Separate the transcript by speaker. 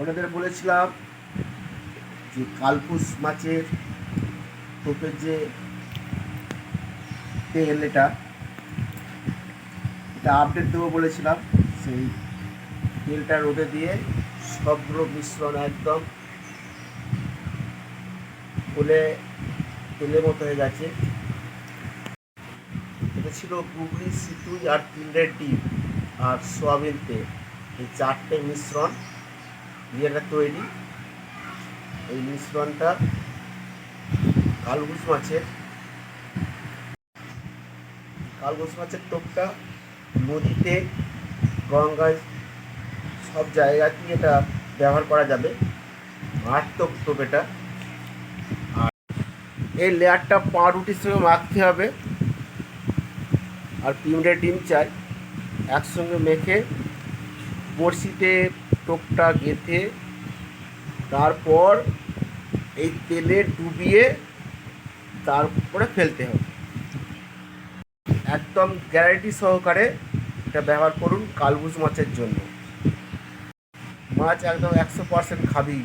Speaker 1: আপনাদের বলেছিলাম যে কালপুস মাছের টোপের যে তেল এটা এটা আপডেট দেবো বলেছিলাম। সেই তেলটা রোদে দিয়ে সবগুলো মিশ্রণ একদম ফুলে তেলের মতো হয়ে গেছে। এটা ছিল গুগলি সিতুই আর তিনটের ডিম আর সোয়াবিন তেল। এই চারটে মিশ্রণ দিয়ে এটা তৈরি। এই মিশ্রণটা কালগুস মাছের। কালগুস মাছের টোপটা নদীতে, গঙ্গায়, সব জায়গাতেই এটা ব্যবহার করা যাবে। মারাত্মক টোপ এটা আর এই লেয়ারটা পাউরুটির সঙ্গে মাখতে হবে। আর পিমড়ে ডিম চাই। একসঙ্গে মেখে বড়শিতে টোপটা গেঁথে তারপর এই তেলে ডুবিয়ে তারপরে ফেলতে হবে। একদম গ্যারান্টি সহকারে এটা ব্যবহার করুন কালবুজ মাছের জন্য। মাছ একদম একশো পার্সেন্ট খাবি।